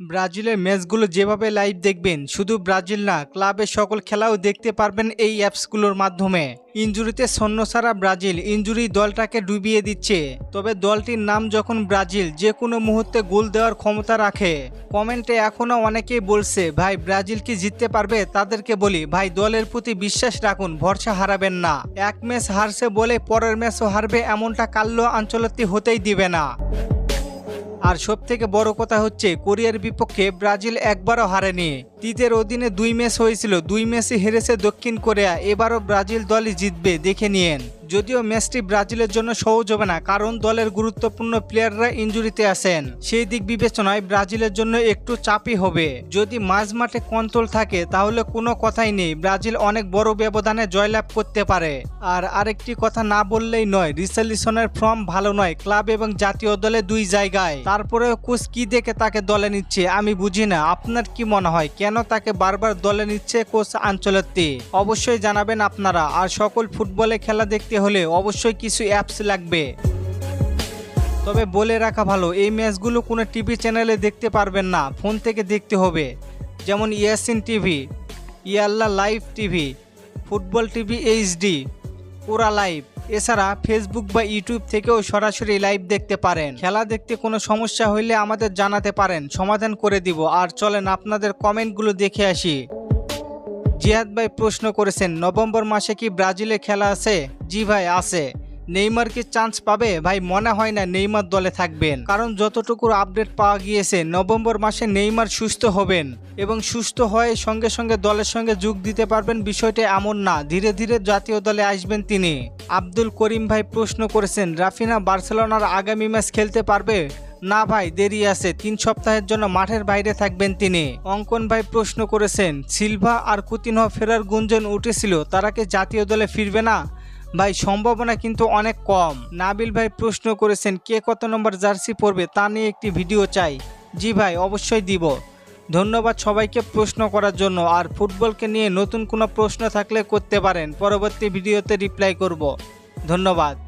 ব্রাজিলের ম্যাচগুলো যেভাবে লাইভ দেখবেন, শুধু ব্রাজিল না, ক্লাবের সকল খেলাও দেখতে পারবেন এই অ্যাপসগুলোর মাধ্যমে। ইঞ্জুরিতে ছাড়া ব্রাজিল, ইঞ্জুরি দলটাকে ডুবিয়ে দিচ্ছে। তবে দলটির নাম যখন ব্রাজিল, যে কোনো মুহূর্তে গোল দেওয়ার ক্ষমতা রাখে। কমেন্টে এখনও অনেকেই বলছে, ভাই, ব্রাজিল কি জিততে পারবে? তাদেরকে বলি, ভাই, দলের প্রতি বিশ্বাস রাখুন, ভরসা হারাবেন না। এক ম্যাচ হারছে বলে পরের ম্যাচও হারবে এমনটা কাল্লো আঞ্চলতি হতেই দিবে না। আর সব থেকে বড় কথা হচ্ছে, কোরিয়ার বিপক্ষে ব্রাজিল একবারও হারেনি। তিতের অধীনে দুই ম্যাচ হয়েছিল, দুই ম্যাচে হেরেছে দক্ষিণ কোরিয়া। এবারও ব্রাজিল দলই জিতবে, দেখে নিয়েন। যদিও ম্যাচটি ব্রাজিলের জন্য সহজ হবে না, কারণ দলের গুরুত্বপূর্ণ প্লেয়াররা ইঞ্জুরিতে আছেন। সেই দিক বিবেচনায় ব্রাজিলের জন্য একটু চাপই হবে। যদি মাঝ মাঠে কন্ট্রোল থাকে, তাহলে কোনো কথাই নেই। ব্রাজিল অনেক বড় ব্যবধানে জয়লাভ করতে পারে। আর আরেকটি কথা না বললেই নয় রিসালিসনের ফর্ম ভালো নয়, ক্লাব এবং জাতীয় দলে দুই জায়গায়। তারপরেও কোচ কি দেখে তাকে দলে নিচ্ছে, আমি বুঝি না। আপনার কি মনে হয়, কেন তাকে বারবার দলে নিচ্ছে কোচ আঞ্চলত্তি? অবশ্যই জানাবেন আপনারা। আর সকল ফুটবলে খেলা দেখতে হলে অবশ্যই কিছু অ্যাপস লাগবে। তবে বলে রাখা ভালো, এই ম্যাচগুলো কোনো টিভি চ্যানেলে দেখতে পারবেন না ফোন থেকে দেখতে হবে। যেমন Yacine TV Yalla live TV football TV HD পুরা লাইভ। এছাড়া ফেসবুক বা ইউটিউব থেকেও সরাসরি লাইভ দেখতে পারেন। খেলা দেখতে কোনো সমস্যা হইলে আমাদের জানাতে পারেন, সমাধান করে দিব। আর চলেন আপনাদের কমেন্টগুলো দেখে আসি। জিহাদ ভাই প্রশ্ন করেছেন, নভেম্বর মাসে কি ব্রাজিলে খেলা আছে? জি ভাই, আছে। নেইমার কি চান্স পাবে? ভাই, মনে হয় না নেইমার দলে থাকবেন। কারণ যতটুকু আপডেট পাওয়া গিয়েছে, নভেম্বর মাসে নেইমার সুস্থ হবেন এবং সুস্থ হয়ে সঙ্গে সঙ্গে দলের সঙ্গে যোগ দিতে পারবেন বিষয়টি এমন না। ধীরে ধীরে জাতীয় দলে আসবেন তিনি। আব্দুল করিম ভাই প্রশ্ন করেছেন, রাফিনা বার্সেলোনার আগামী ম্যাচ খেলতে পারবে? না ভাই, দেরি আছে। তিন সপ্তাহের জন্য মাঠের বাইরে থাকবেন তিনি। অঙ্কন ভাই প্রশ্ন করেছেন, সিলভা আর কুতিনহ ফেরার গুঞ্জন উঠেছিল, তারা কি জাতীয় দলে ফিরবে না? ভাই, সম্ভাবনা কিন্তু অনেক কম। নাবিল ভাই প্রশ্ন করেছেন, কে কত নম্বর জার্সি পরবে তা নিয়ে একটি ভিডিও চাই। জি ভাই, অবশ্যই দিব। ধন্যবাদ সবাইকে প্রশ্ন করার জন্য। আর ফুটবলকে নিয়ে নতুন কোনো প্রশ্ন থাকলে করতে পারেন। পরবর্তী ভিডিওতে রিপ্লাই করব। ধন্যবাদ।